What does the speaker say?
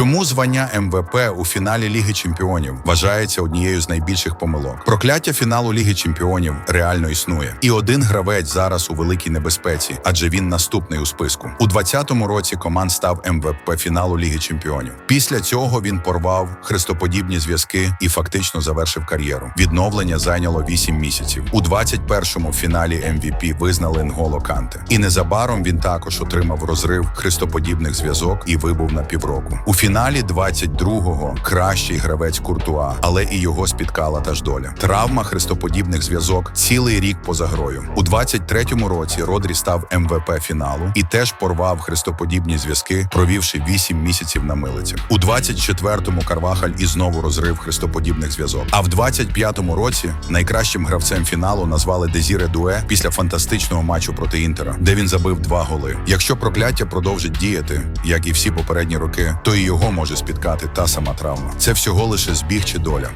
Чому звання МВП у фіналі Ліги Чемпіонів вважається однією з найбільших помилок? Прокляття фіналу Ліги Чемпіонів реально існує, і один гравець зараз у великій небезпеці, адже він наступний у списку. У 2020 році команд став МВП фіналу Ліги Чемпіонів. Після цього він порвав хрестоподібні зв'язки і фактично завершив кар'єру. Відновлення зайняло 8 місяців. У 21-му фіналі MVP визнали Нголо Канте. І незабаром він також отримав розрив хрестоподібних зв'язок і вибув на півроку. У фіналі 22-го кращий гравець Куртуа, але і його спіткала та ж доля. Травма хрестоподібних зв'язок цілий рік поза грою. У 23-му році Родрі став МВП фіналу і теж порвав хрестоподібні зв'язки, провівши 8 місяців на милицях. У 24-му Карвахаль і знову розрив хрестоподібних зв'язок. А в 25-му році найкращим гравцем фіналу назвали Дезіре Дуе після фантастичного матчу проти Інтера, де він забив два голи. Якщо прокляття продовжить діяти, як і всі попередні роки, то і його може спіткати та сама травма. Це всього лише збіг чи доля.